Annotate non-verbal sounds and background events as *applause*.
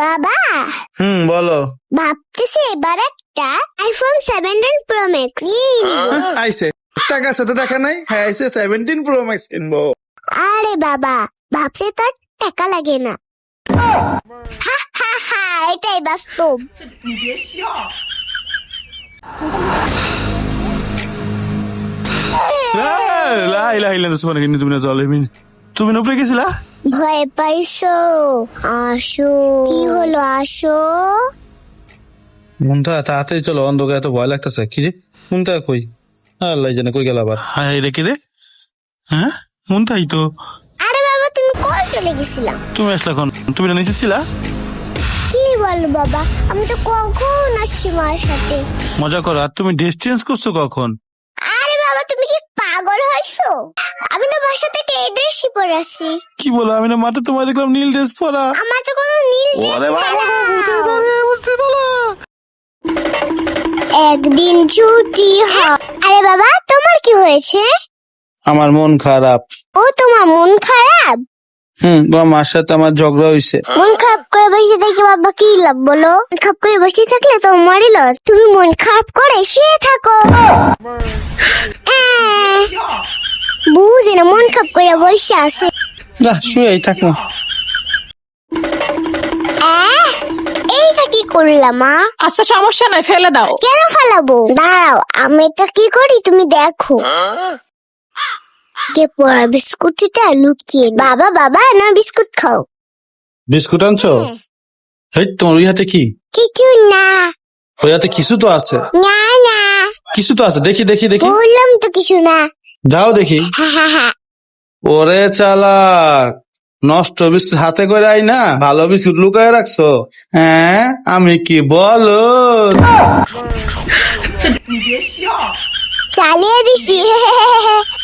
বাবা! হুম বলো। ভাবতেছি এবার একটা আইফোন সেভেন্টিন প্রো ম্যাক্স আইসে টাকার সাথে দেখা নাই হ্যাঁ আইসে সেভেন্টিন প্রো ম্যাক্স কিনবো। আরে বাবা ভাবতে তো আর টাকা লাগে না। এটাই বাস্তব। লাই লাই লাই তোমার কিন্তু তুমি না জলে মিন তুমি উপরে গেছিলা? ভয় পাইছো। আসো কি হলো আসো মনটা তাড়াতাড়ি চলো অন্ধকার এত ভয় লাগতেছে। কি রে? মনটা কই? আল্লাহ জানে কই গেল আবার। হ্যাঁ রে কি রে? হ্যাঁ? মনটাই তো। আরে বাবা তুমি কল চলে গেছিলাম তুমি আসলা এখন তুমি না নিচে ছিলা? কি বলো বাবা আমি তো কখন আসছি মার সাথে? মজা করো আর তুমি ড্রেস চেঞ্জ করছ কখন? পাগল হয়েছো? আমি তো বাসা থেকে এই ড্রেসই পরে আসছি কি বলো আমি না মাঠে তোমার দেখলাম নীল ড্রেস পরা। আমার তো কোনো নীল ড্রেস ওরে বাবা ভূতের একদিন ছুটি হয় আরে বাবা তোমার কি হয়েছে? আমার মন খারাপ। ও তোমার মন খারাপ? হুম তোমার মার সাথে আমার ঝগড়া হইছে। মন খারাপ করে বসে থেকে বাবা কি লাভ বলো? মন খারাপ করে বসে থাকলে তোমারই লস। তুমি মন খারাপ করে শুয়ে থাকো। করে বসে আছে। না শুয়েই থাকব আহ, এইটা কি করলাম মা? আচ্ছা সমস্যা নাই ফেলে দাও। কেন ফালাবো? দাঁড়াও আমি এটা কি করি তুমি দেখো। কে পড়া বিস্কুটটা লুকিয়ে বাবা বাবা না বিস্কুট খাও। বিস্কুট আনছো? হেই তোমার ওই হাতে কি? কিছু না। ওই হাতে কিছু তো আছে। না না। কিছু তো আছে দেখি দেখি দেখি। বললাম তো কিছু না। যাও দেখি। হা হা হা। ওরে চালাক, নষ্ট বিস্কুট হাতে করে আই না, ভালো বিস্কুট লুকায় রাখছো। হ্যাঁ আমি কি বল চালিয়ে দিছি। *laughs*